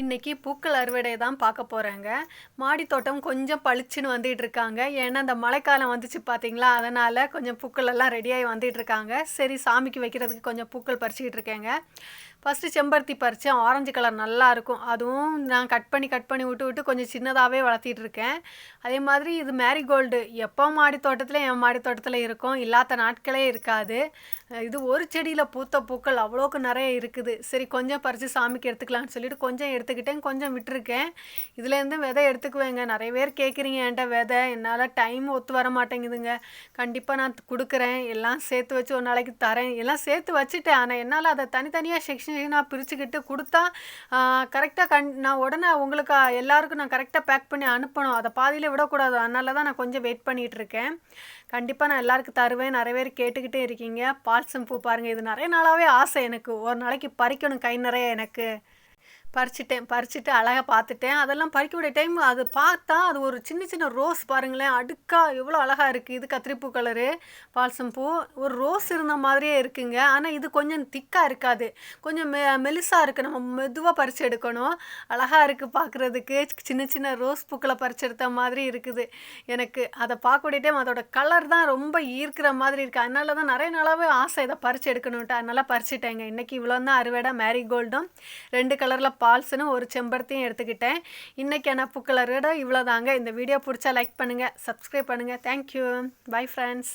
இன்றைக்கி பூக்கள் அறுவடை தான் பார்க்க போகிறேங்க மாடித்தோட்டம் கொஞ்சம் பளிச்சுன்னு வந்துட்டு இருக்காங்க. ஏன்னா இந்த மழைக்காலம் வந்துச்சு பார்த்தீங்களா அதனால் கொஞ்சம் பூக்கள் எல்லாம் ரெடியாகி வந்துட்டு இருக்காங்க. சரி சாமிக்கு வைக்கிறதுக்கு கொஞ்சம் பூக்கள் பறிச்சுக்கிட்டு இருக்கேங்க. ஃபஸ்ட்டு செம்பருத்தி பறித்தேன் ஆரஞ்சு கலர் நல்லா இருக்கும். அதுவும் நான் கட் பண்ணி கட் பண்ணி விட்டு விட்டு கொஞ்சம் சின்னதாகவே வளர்த்திட்டு இருக்கேன். அதே மாதிரி இது மேரிகோல்டு எப்போ மாடி தோட்டத்தில் என் மாடி தோட்டத்தில் இருக்கும். இல்லாத நாட்களே இருக்காது. இது ஒரு செடியில் பூத்த பூக்கள் அவ்வளோக்கு நிறைய இருக்குது. சரி கொஞ்சம் பறித்து சாமிக்கு எடுத்துக்கலாம்னு சொல்லிட்டு கொஞ்சம் எடுத்துக்கிட்டேன். கொஞ்சம் விட்டுருக்கேன். இதுலேருந்து விதை எடுத்துக்குவேங்க. நிறைய பேர் கேட்குறீங்க என்கிட்ட விதை? என்னால் டைம் ஒத்து வர மாட்டேங்குதுங்க. கண்டிப்பாக நான் கொடுக்குறேன். எல்லாம் சேர்த்து வச்சு ஒரு நாளைக்கு தரேன். எல்லாம் சேர்த்து வச்சுட்டேன். ஆனால் என்னால் அதை தனித்தனியாக செக்ஷன் நான் பிரிச்சுக்கிட்டு கொடுத்தா கரெக்டாக கண் நான் உடனே உங்களுக்கு எல்லாருக்கும் நான் கரெக்டாக பேக் பண்ணி அனுப்பணும். அதை பாதியில் விடக்கூடாது. அதனால தான் நான் கொஞ்சம் வெயிட் பண்ணிகிட்டு இருக்கேன். கண்டிப்பாக நான் எல்லாருக்கும் தருவேன். நிறைய பேர் கேட்டுக்கிட்டே இருக்கீங்க. பால் சம்பூ பாருங்கள் இது நிறைய நாளாகவே ஆசை எனக்கு. ஒரு நாளைக்கு பறிக்கணும். கை நிறைய எனக்கு. பறிச்சிட்டேன் பறிச்சுட்டு அழகாக பார்த்துட்டேன். அதெல்லாம் பறிக்கக்கூடிய டைம் அது பார்த்தா அது ஒரு சின்ன சின்ன ரோஸ் பாருங்களேன். அடுக்கா எவ்வளோ அழகாக இருக்குது இது கத்திரிப்பூ கலரு பால்சம் பூ. ஒரு ரோஸ் இருந்த மாதிரியே இருக்குங்க. ஆனால் இது கொஞ்சம் திக்காக இருக்காது. கொஞ்சம் மெ மெலிசாக இருக்குது நம்ம மெதுவாக பறித்து எடுக்கணும். அழகாக இருக்குது பார்க்குறதுக்கு. சின்ன சின்ன ரோஸ் பூக்களை பறிச்செடுத்த மாதிரி இருக்குது எனக்கு. அதை பார்க்கக்கூடிய டைம் அதோட கலர் தான் ரொம்ப ஈர்க்கிற மாதிரி இருக்குது அதனால தான் நிறைய நாளாகவே ஆசை இதை பறித்து எடுக்கணுன்ட்டு அதனால பறிச்சிட்டேங்க. இன்றைக்கி இவ்வளோ தான் அறுவடை மேரிகோல்டும் ரெண்டு கலரில் பால்ஸ்னு ஒரு செம்பருத்தியும் எடுத்துக்கிட்டேன். இன்றைக்கான பூக்கள் அறுவடை இவ்வளோதாங்க இந்த வீடியோ பிடிச்சா லைக் பண்ணுங்கள் சப்ஸ்கிரைப் பண்ணுங்கள் தேங்க்யூ பை ஃப்ரெண்ட்ஸ்